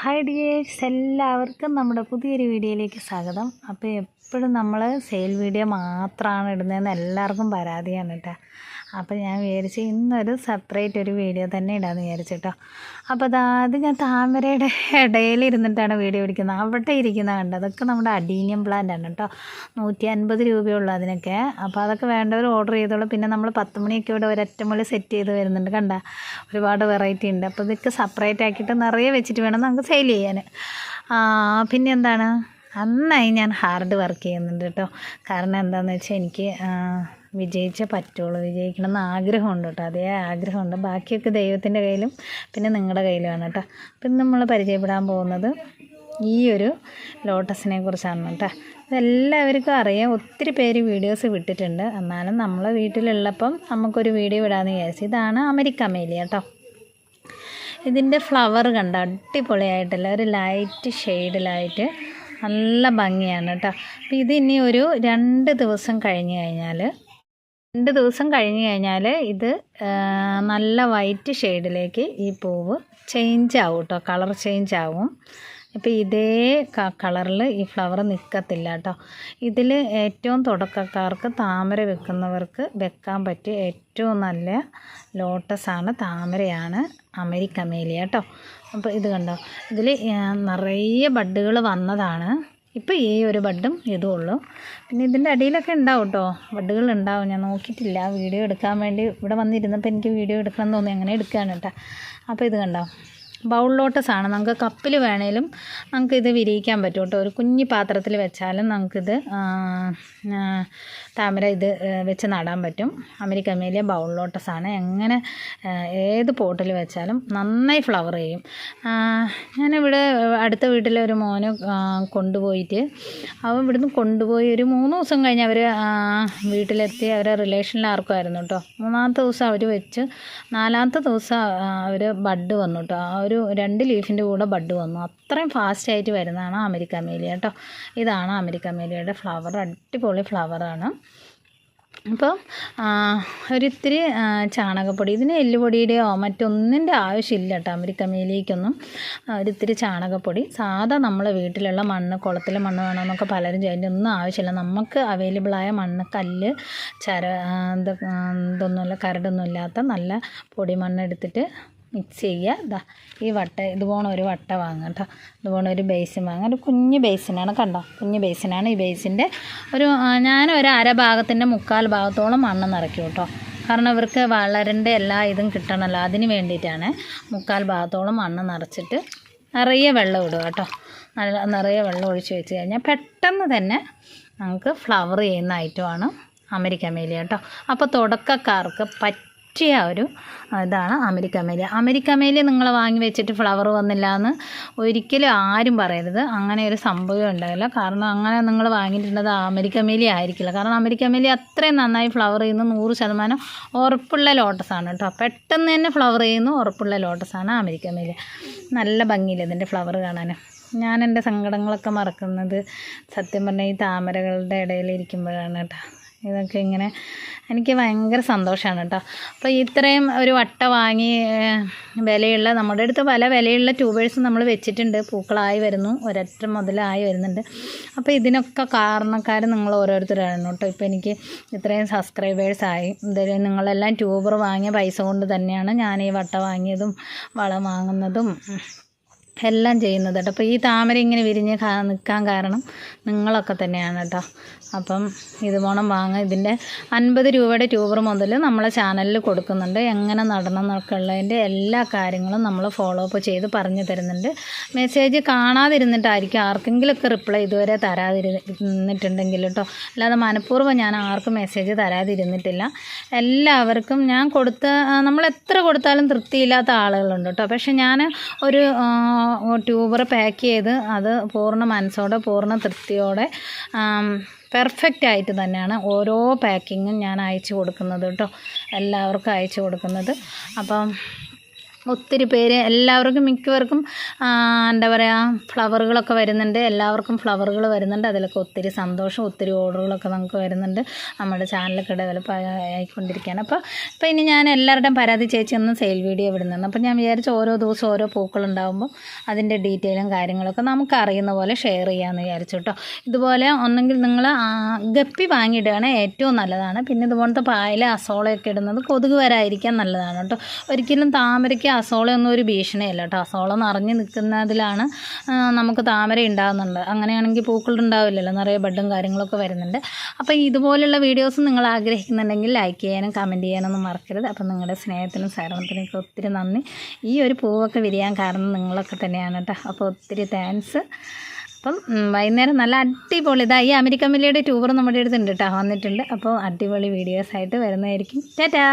Hi dears എല്ലാവർക്കും നമ്മുടെ പുതിയൊരു വീഡിയോയിലേക്ക് സ്വാഗതം. അപ്പോൾ എപ്പോഴും നമ്മൾ സെയിൽ വീഡിയോ മാത്രമാണ് ഇടുന്നതെന്ന് എല്ലാവർക്കും പരാതിയാണ് കേട്ടോ. അപ്പോൾ ഞാൻ വിചാരിച്ച് ഇന്നൊരു സെപ്പറേറ്റ് ഒരു വീഡിയോ തന്നെ ഇടാമെന്ന് വിചാരിച്ചിട്ടോ. അപ്പോൾ അതായത് ഞാൻ താമരയുടെ ഇടയിൽ ഇരുന്നിട്ടാണ് വീഡിയോ പിടിക്കുന്നത് അവിടെ ഇരിക്കുന്ന കണ്ടത് അതൊക്കെ നമ്മുടെ അഡീനിയം പ്ലാന്റ് ആണ് കേട്ടോ. നൂറ്റി അൻപത് രൂപയുള്ളൂ അതിനൊക്കെ. അപ്പോൾ അതൊക്കെ വേണ്ടവർ ഓർഡർ ചെയ്തോളൂ. പിന്നെ നമ്മൾ പത്ത് മണിയൊക്കെ ഇവിടെ ഒരൊറ്റമുള്ള സെറ്റ് ചെയ്ത് വരുന്നുണ്ട് കണ്ട? ഒരുപാട് വെറൈറ്റി ഉണ്ട്. അപ്പോൾ ഇതൊക്കെ സെപ്പറേറ്റ് ആക്കിയിട്ട് നിറയെ വെച്ചിട്ട് വേണം നമുക്ക് സെയിൽ ചെയ്യാൻ പിന്നെ എന്താണ്? നന്നായി ഞാൻ ഹാർഡ് വർക്ക് ചെയ്യുന്നുണ്ട് കേട്ടോ. കാരണം എന്താണെന്ന് വെച്ചാൽ എനിക്ക് വിജയിച്ചേ പറ്റുള്ളൂ. വിജയിക്കണം എന്ന് ആഗ്രഹമുണ്ട് കേട്ടോ. അതേ ആഗ്രഹമുണ്ട്. ബാക്കിയൊക്കെ ദൈവത്തിന്റെ കയ്യിലും പിന്നെ നിങ്ങളുടെ കയ്യിലുമാണ് കേട്ടോ. അപ്പം നമ്മൾ പരിചയപ്പെടാൻ പോകുന്നത് ഈ ഒരു ലോട്ടസിനെ കുറിച്ചാണ് കേട്ടോ. ഇതെല്ലാവർക്കും അറിയാം. ഒത്തിരി പേര് വീഡിയോസ് വിട്ടിട്ടുണ്ട്. എന്നാലും നമ്മൾ വീട്ടിലുള്ളപ്പം നമുക്കൊരു വീഡിയോ വിടാമെന്ന് വിചാരിച്ചു. ഇതാണ് അമേരിക്ക മേലി കേട്ടോ. ഇതിന്റെ ഫ്ലവർ കണ്ട അടിപൊളിയായിട്ടല്ല. ഒരു ലൈറ്റ് ഷെയ്ഡിലായിട്ട് നല്ല ഭംഗിയാണ് കേട്ടോ. അപ്പോൾ ഇത് ഇനി ഒരു രണ്ട് ദിവസം കഴിഞ്ഞ് കഴിഞ്ഞാൽ രണ്ട് ദിവസം കഴിഞ്ഞ് കഴിഞ്ഞാൽ ഇത് നല്ല വൈറ്റ് ഷെയ്ഡിലേക്ക് ഈ പൂവ് ചേഞ്ച് ആവും കേട്ടോ കളർ ചേഞ്ച് ആവും. അപ്പോൾ ഇതേ കളറിൽ ഈ ഫ്ലവർ നിൽക്കത്തില്ല കേട്ടോ ഇതിൽ ഏറ്റവും തുടക്കക്കാർക്ക് താമര വെക്കുന്നവർക്ക് വെക്കാൻ പറ്റിയ ഏറ്റവും നല്ല ലോട്ടസാണ് താമരയാണ് അമേരിക്കമേലിയ കേട്ടോ അപ്പോൾ ഇത് കണ്ടോ? ഇതിൽ നിറയെ ബഡ്ഡുകൾ വന്നതാണ്. ഇപ്പോൾ ഈ ഒരു ബഡും ഇതും ഉള്ളൂ. പിന്നെ ഇതിന്റെ അടിയിലൊക്കെ ഉണ്ടാവും കേട്ടോ ബഡുകൾ ഉണ്ടാവും. ഞാൻ നോക്കിയിട്ടില്ല. വീഡിയോ എടുക്കാൻ വേണ്ടി ഇവിടെ വന്നിരുന്നപ്പോൾ എനിക്ക് വീഡിയോ എടുക്കണം തോന്നി. അങ്ങനെ എടുക്കുകയാണ് കേട്ടോ അപ്പോൾ ഇത് കണ്ടോ? ബൗൾ ലോട്ടസാണ്. നമുക്ക് കപ്പിൽ വേണേലും നമുക്കിത് വിരിയിക്കാൻ പറ്റും കേട്ടോ ഒരു കുഞ്ഞു പാത്രത്തിൽ വെച്ചാലും നമുക്കിത് താമര ഇത് വെച്ച് നടാൻ പറ്റും. അമേരിക്കമേലിയ ബൗൾ ലോട്ടസാണ്. എങ്ങനെ ഏത് പോട്ടിൽ വെച്ചാലും നന്നായി ഫ്ലവർ ചെയ്യും. ഞാനിവിടെ അടുത്ത വീട്ടിലെ ഒരു മോന് കൊണ്ടുപോയിട്ട് അവൻ ഇവിടുന്ന് കൊണ്ടുപോയി ഒരു മൂന്ന് ദിവസം കഴിഞ്ഞ് അവർ വീട്ടിലെത്തി. അവരെ റിലേഷനിൽ ആർക്കുമായിരുന്നു കേട്ടോ മൂന്നാമത്തെ ദിവസം അവർ വെച്ച് നാലാമത്തെ ദിവസം അവർ ബഡ് വന്നു കേട്ടോ ഒരു രണ്ട് ലീഫിന്റെ കൂടെ ബഡ് വന്നു. അത്രയും ഫാസ്റ്റ് ആയിട്ട് വരുന്നതാണ് അമേരിക്ക മേലിയ കേട്ടോ ഇതാണ് അമേരിക്ക മേലിയയുടെ ഫ്ലവർ അടിപൊളി ഫ്ലവറാണ് അപ്പോൾ ഒരിത്തിരി ചാണകപ്പൊടി. ഇതിന് എല്ലുപൊടിയുടെയോ മറ്റൊന്നിന്റെ ആവശ്യമില്ല കേട്ടോ അമരിക്കമേലിക്കൊന്നും ഒരിത്തിരി ചാണകപ്പൊടി. സാധാ നമ്മളെ വീട്ടിലുള്ള മണ്ണ് കുളത്തിലെ മണ്ണ് വേണമെന്നൊക്കെ പലരും അതിന്റെ ഒന്നും ആവശ്യമില്ല. നമുക്ക് അവൈലബിളായ മണ്ണ് കല്ല് ചര ഇതൊന്നുമില്ല കരടൊന്നും ഇല്ലാത്ത നല്ല പൊടിമണ്ണ് എടുത്തിട്ട് മിക്സ് ചെയ്യുക ഇതാ ഈ വട്ട ഇതുപോണ ഒരു വട്ട വാങ്ങുക കേട്ടോ ഇതുപോലെ ഒരു ബേസിൻ വാങ്ങുക ഒരു കുഞ്ഞ് ബേസിനാണ് കണ്ടോ? കുഞ്ഞ് ബേസിനാണ് ഈ ബേസിന്റെ ഒരു ഞാൻ ഒരു അര ഭാഗത്തിന്റെ മുക്കാൽ ഭാഗത്തോളം മണ്ണ് നിറയ്ക്കും കേട്ടോ കാരണം ഇവർക്ക് വളരേണ്ട എല്ലാ ഇതും കിട്ടണമല്ലോ അതിന് വേണ്ടിയിട്ടാണ് മുക്കാൽ ഭാഗത്തോളം മണ്ണ് നിറച്ചിട്ട് നിറയെ വെള്ളം ഇടുക കേട്ടോ നല്ല നിറയെ വെള്ളം ഒഴിച്ച് വെച്ച് കഴിഞ്ഞാൽ പെട്ടെന്ന് തന്നെ നമുക്ക് ഫ്ലവർ ചെയ്യുന്ന ഐറ്റമാണ് അമേരിക്ക മേലിയ കേട്ടോ അപ്പോൾ തുടക്കക്കാർക്ക് പറ്റിയ ഒരു ഇതാണ് അമേരിക്ക മേലിയ അമേരിക്ക മേലിയ നിങ്ങൾ വാങ്ങി വെച്ചിട്ട് ഫ്ലവർ വന്നില്ല എന്ന് ഒരിക്കലും ആരും പറയരുത്. അങ്ങനെ ഒരു സംഭവം ഉണ്ടാവില്ല കാരണം അങ്ങനെ നിങ്ങൾ വാങ്ങിയിട്ടുണ്ടത് അമേരിക്ക മേലിയ ആയിരിക്കില്ല. കാരണം അമേരിക്ക മേലിയ അത്രയും നന്നായി ഫ്ലവർ ചെയ്യുന്ന. നൂറ് ശതമാനം ഉറപ്പുള്ള ലോട്ടസാണ് കേട്ടോ. പെട്ടെന്ന് തന്നെ ഫ്ലവർ ചെയ്യുന്ന. ഉറപ്പുള്ള ലോട്ടസാണ് അമേരിക്ക മേലിയ നല്ല ഭംഗിയില്ല ഇതിന്റെ ഫ്ലവർ കാണാൻ ഞാൻ എന്റെ സങ്കടങ്ങളൊക്കെ മറക്കുന്നത് സത്യം പറഞ്ഞാൽ ഈ താമരകളുടെ ഇടയിൽ ഇരിക്കുമ്പോഴാണ് കേട്ടോ. ഇതൊക്കെ ഇങ്ങനെ എനിക്ക് ഭയങ്കര സന്തോഷമാണ് കേട്ടോ അപ്പോൾ ഇത്രയും ഒരു വട്ട വാങ്ങി വിലയുള്ള നമ്മുടെ അടുത്ത് പല വിലയുള്ള ട്യൂബേഴ്സ് നമ്മൾ വെച്ചിട്ടുണ്ട്. പൂക്കളായി വരുന്നു. ഒരൊറ്റ മുതലായി വരുന്നുണ്ട്. അപ്പോൾ ഇതിനൊക്കെ കാരണക്കാർ നിങ്ങൾ ഓരോരുത്തരാണ് കേട്ടോ ഇപ്പോൾ എനിക്ക് ഇത്രയും സബ്സ്ക്രൈബേഴ്സായി എന്തായാലും നിങ്ങളെല്ലാം ട്യൂബർ വാങ്ങിയ പൈസ കൊണ്ട് തന്നെയാണ് ഞാൻ ഈ വട്ട വാങ്ങിയതും വളം വാങ്ങുന്നതും എല്ലാം ചെയ്യുന്നത് കേട്ടോ. അപ്പോൾ ഈ താമര ഇങ്ങനെ വിരിഞ്ഞ് നിൽക്കാൻ കാരണം നിങ്ങളൊക്കെ തന്നെയാണ് കേട്ടോ. അപ്പം ഇത് വേണം വാങ്ങുക ഇതിന്റെ അൻപത് രൂപയുടെ ട്യൂബർ മുതൽ നമ്മളെ ചാനലിൽ കൊടുക്കുന്നുണ്ട്. എങ്ങനെ നടണം എന്നൊക്കെ ഉള്ളതിന്റെ എല്ലാ കാര്യങ്ങളും നമ്മൾ ഫോളോ അപ്പ് ചെയ്ത് പറഞ്ഞു തരുന്നുണ്ട്. മെസ്സേജ് കാണാതിരുന്നിട്ടായിരിക്കും ആർക്കെങ്കിലുമൊക്കെ റിപ്ലൈ ഇതുവരെ തരാതിരുന്നിട്ടുണ്ടെങ്കിൽ കേട്ടോ. അല്ലാതെ മനഃപൂർവം ഞാൻ ആർക്കും മെസ്സേജ് തരാതിരുന്നിട്ടില്ല. എല്ലാവർക്കും ഞാൻ കൊടുത്ത നമ്മൾ എത്ര കൊടുത്താലും തൃപ്തിയില്ലാത്ത ആളുകളുണ്ട് കേട്ടോ. പക്ഷെ ഞാൻ ഒരു ട്യൂബർ പാക്ക് ചെയ്ത് അത് പൂർണ മനസ്സോടെ പൂർണ തൃപ്തിയോടെ പെർഫെക്റ്റ് ആയിട്ട് തന്നെയാണ് ഓരോ പാക്കിങ്ങും ഞാൻ അയച്ചു കൊടുക്കുന്നത് കേട്ടോ. എല്ലാവർക്കും അയച്ചു കൊടുക്കുന്നത്. അപ്പം ഒത്തിരി പേര് എല്ലാവർക്കും മിക്കവർക്കും എന്താ പറയുക ഫ്ലവറുകളൊക്കെ വരുന്നുണ്ട്. എല്ലാവർക്കും ഫ്ലവറുകൾ വരുന്നുണ്ട്. അതിലൊക്കെ ഒത്തിരി സന്തോഷം ഒത്തിരി ഓർഡറുകളൊക്കെ നമുക്ക് വരുന്നുണ്ട്. നമ്മുടെ ചാനലൊക്കെ ഡെവലപ്പ് ആയിക്കൊണ്ടിരിക്കുകയാണ്. അപ്പോൾ ഇപ്പോൾ ഇനി ഞാൻ എല്ലാവരുടെയും പരാതി ചേച്ചി ഒന്ന് സെയിൽ വീഡിയോ വിടുന്നുണ്ട് അപ്പോൾ ഞാൻ വിചാരിച്ചു ഓരോ ദിവസം ഓരോ പൂക്കളുണ്ടാകുമ്പോൾ അതിന്റെ ഡീറ്റെയിലും കാര്യങ്ങളൊക്കെ നമുക്ക് അറിയുന്ന പോലെ ഷെയർ ചെയ്യാമെന്ന് വിചാരിച്ചു കേട്ടോ ഇതുപോലെ ഒന്നെങ്കിൽ നിങ്ങൾ ഗപ്പി വാങ്ങിയിടുകയാണ് ഏറ്റവും നല്ലതാണ്. പിന്നെ ഇതുപോലത്തെ പായൽ അസോളയൊക്കെ ഇടുന്നത് കൊതുക് വരായിരിക്കാൻ നല്ലതാണ് കേട്ടോ ഒരിക്കലും താമരയ്ക്ക് അസോളയൊന്നും ഒരു ഭീഷണിയല്ല കേട്ടോ. അസോള നിറഞ്ഞു നിൽക്കുന്നതിലാണ് നമുക്ക് താമര ഉണ്ടാകുന്നുണ്ട് അങ്ങനെയാണെങ്കിൽ പൂക്കൾ ഉണ്ടാവില്ലല്ലോ നിറയെ ബഡും കാര്യങ്ങളൊക്കെ വരുന്നുണ്ട്. അപ്പോൾ ഇതുപോലുള്ള വീഡിയോസ് നിങ്ങൾ ആഗ്രഹിക്കുന്നുണ്ടെങ്കിൽ ലൈക്ക് ചെയ്യാനും കമന്റ് ചെയ്യാനൊന്നും മറക്കരുത്. അപ്പോൾ നിങ്ങളുടെ സ്നേഹത്തിനും സഹകരണത്തിനും ഒക്കെ ഒത്തിരി നന്ദി. ഈ ഒരു പൂവൊക്കെ വിരിയാൻ കാരണം നിങ്ങളൊക്കെ തന്നെയാണ് കേട്ടോ. അപ്പോൾ ഒത്തിരി താങ്ക്സ് അപ്പം വൈകുന്നേരം നല്ല അടിപൊളി ഇതാ ഈ അമേരിക്കൻ വില്ലയുടെ ടൂർ നമ്മുടെ അടുത്തുണ്ട് കേട്ടോ വന്നിട്ടുണ്ട്. അപ്പോൾ അടിപൊളി വീഡിയോസ് ആയിട്ട് വരുന്നതായിരിക്കും. ടാറ്റാ!